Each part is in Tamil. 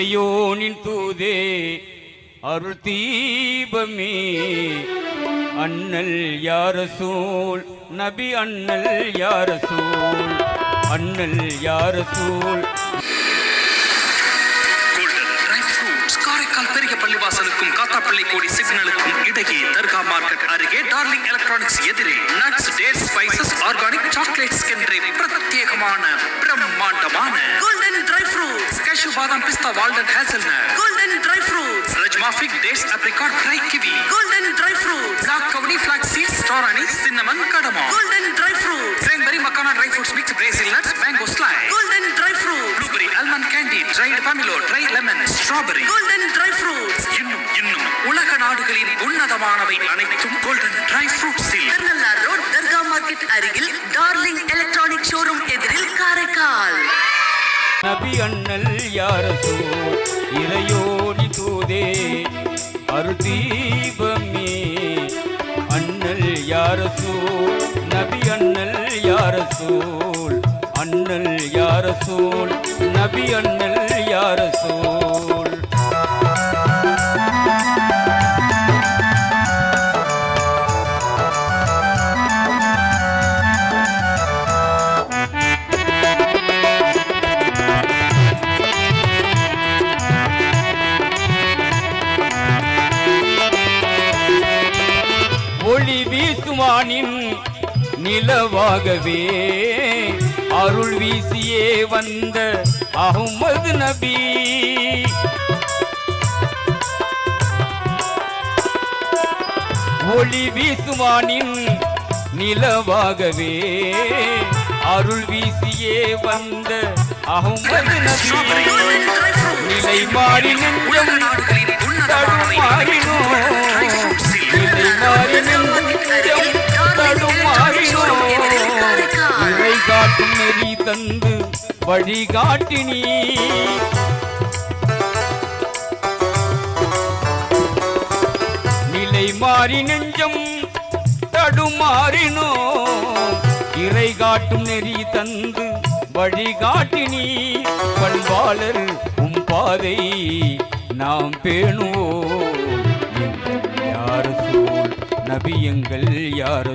இறையோனின் தூதே அருள் தீபமே. அண்ணல் யாரசூல் நபி அண்ணல் யாரசூல் அண்ணல் யாரசூல் கோல்டன் ட்ரை ஃப்ரூட்ஸ் காரைக்கால் பெரிய பள்ளிவாசலுக்கும் காத்தாப்பள்ளி கோடி சிக்னலுக்கும் இடையே தர்கா மார்க்கெட் அருகே டார்லிங் எலக்ட்ரானிக்ஸ் எதிரே nuts dates spices organic chocolates என்ற பிரத்யேகமான பிரம்மாண்டமான கோல்டன் ட்ரை ஃப்ரூட்ஸ் கேஷு பாதாம் பிஸ்தா walnut hazelnut golden dry fruits rajma fig dates apricot dry kiwi golden dry fruits black கவுனி flax seeds star anise cinnamon கடமா golden dry fruits cranberry makhana dry fruits mix Brazil nuts mango slice golden dry fruit blueberry almond candy dried pomelo dry lemon strawberry golden dry fruits இன்னும் இன்னும். உலக நாடுகளின் உன்னதமானவை அனைத்தும் கோல்டன் ட்ரை ஃப்ரூட்ஸில் திருநள்ளார் ரோட் தர்கா மார்க்கெட் அருகில் டார்லிங் எலக்ட்ரானிக் நபி அண்ணல் யாரசோ இறையோனி தூதே அருதீபமே அண்ணல் யாரசோ நபி அண்ணல் யாரசோல் அண்ணல் யாரசோல் நபி அண்ணல் யாரசோ ஒளி வீசுமானின் நிலவாகவே. அருள் வீசியே வந்த அகமது நபி. ஒளி வீசுவானின் நிலவாகவே. அருள் வீசியே வந்த அகமது நபி. நிலை மாறி நெஞ்சம் தடுமாறினோ. காட்டும் நெறி தந்து வழிகாட்டினி நிலை மாறி நெஞ்சம் தடுமாறினோ இறை காட்டும் நெறி தந்து வழிகாட்டினி பண்பாளர் உம் பாதை நாம் பேணுவோம். நபி எங்கள் யார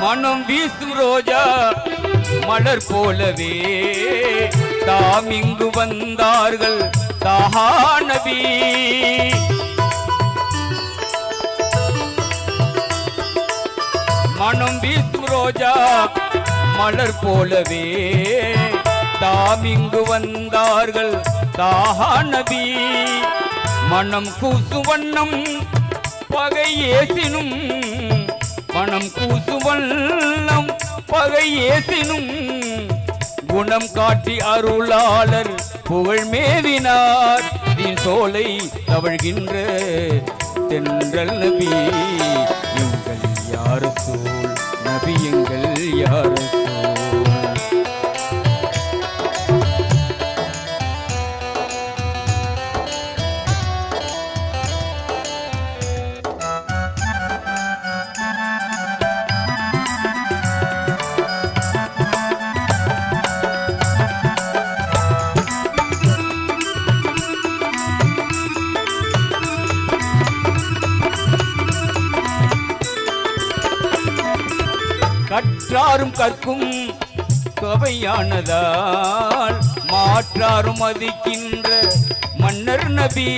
மனம் வீசும் ரோஜா. மலர் போலவே. தாம் இங்கு வந்தார்கள் தாஹா மனம் வீசும் ரோஜா மலர் போலவே. தாம் இங்கு வந்தார்கள் தாஹா மனம் கூசு வண்ணம் பகை ஏசினும் மனம் கூசு வண்ணம் பகை ஏசினும் குணம் காட்டி அருளாளர் புகழ் மேவினார். தீன் சோலை தவழ்கின்ற தென்றல் நபி எங்கள் யார் சோல் நபி எங்கள் யார் கற்றாரும் கற்கும் சபையானதால் மாற்றாரும் மதிக்கின்ற மன்னர் நபி.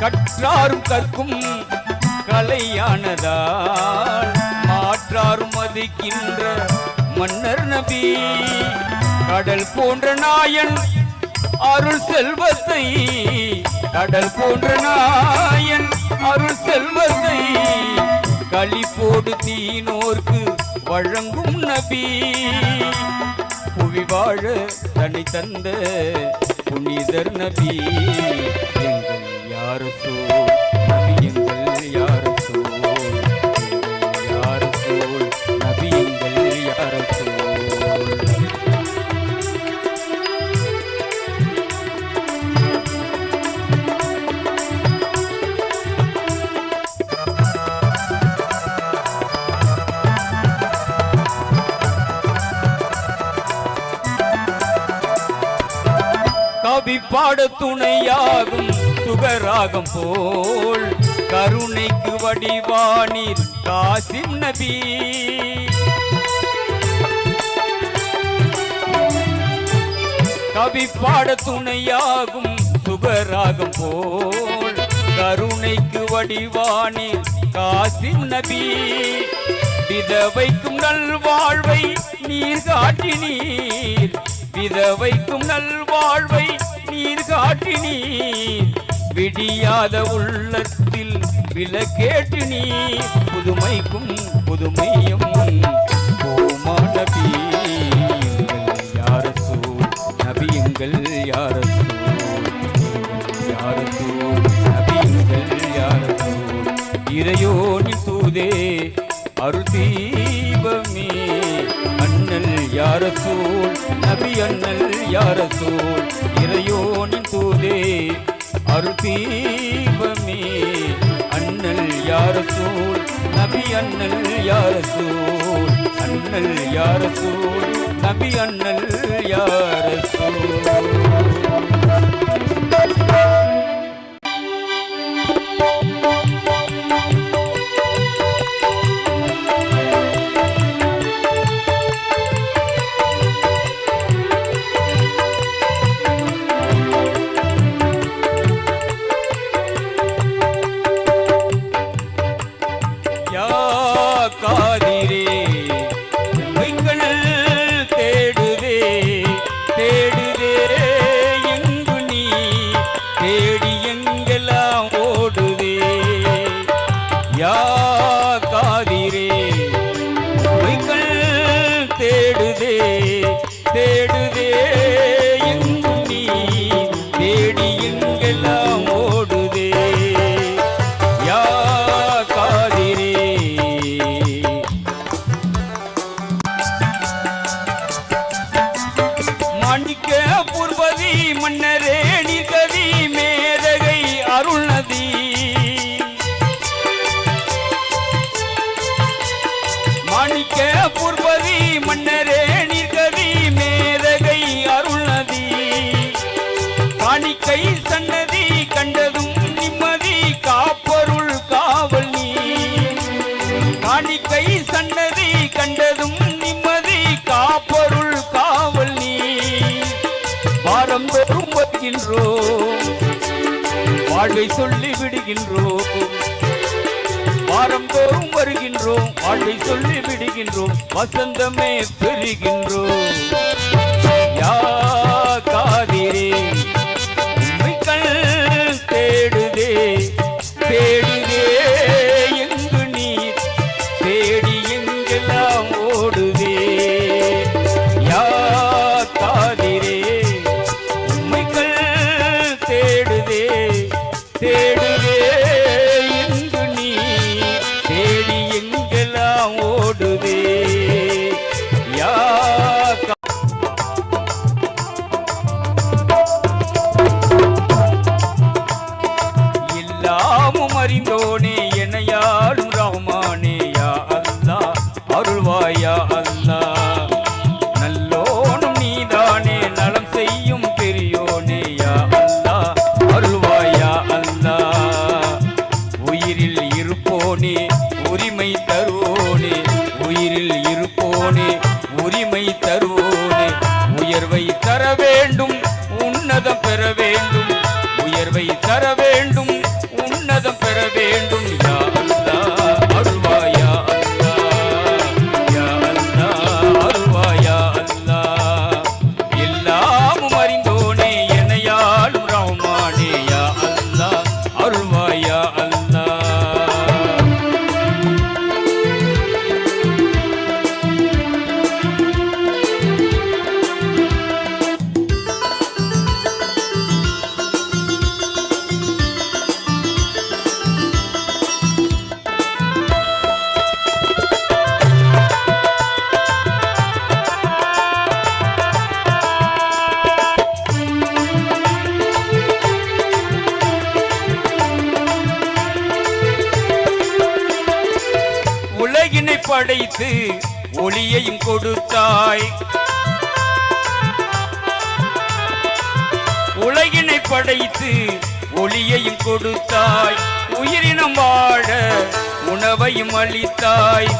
கற்றாரும் கற்கும் கலையானதால் மாற்றாரும் மதிக்கின்ற மன்னர் நபி. கடல் போன்ற நாயன் அருள் செல்வத்தை கடல் போன்ற நாயன் அருள் செல்வத்தை களிப்போடு தீனோர்க்கு வழங்கும் நபி. புவி வாழ தனி தந்த புனிதர் நபி. எங்கள் யாரசூல் கவி பாட துணையாகும் சுகராகம் போல் கருணைக்கு வடிவானீர் காசிம் நபி. கவி பாட துணையாகும் சுகராகம் போல் கருணைக்கு வடிவானீர் காசிம் நபி. விதவைக்கும் நல்வாழ்வை நீர் காட்டினீர் விதவைக்கும் நல்வாழ்வை காட்டி நீ விடியாத உள்ளத்தில் விலக்கேட்டு நீ புதுமைக்கும் புதுமையும் ஓமா நபி நபியுங்கள் யாரசூ யாரசூ நபியுங்கள் யாரசூ இறையோனின் தூதே அருதீபமே தீபமே அண்ணல் யாரசூல் நபி அண்ணல் யாரசூல் இறையோனின் தூதே அருதீபமே அண்ணல் யாரசூல் நபி அண்ணல் யாரசூல் அண்ணல் யாரசூல் நபி அண்ணல் யாரசூல் யா Yo. வருகின்றோம் வாழ்வை சொல்லி விடுகின்றோம் வாரம் தோறும் வருகின்றோம். வாழ்வை சொல்லி விடுகின்றோம். வசந்தமே பெறுகின்றோம். யார் உரிமை தருவோனே உலகினை படைத்து ஒளியையும் கொடுத்தாய். உலகினை படைத்து ஒளியையும் கொடுத்தாய். உயிரினம் வாழ உணவையும் அளித்தாய்.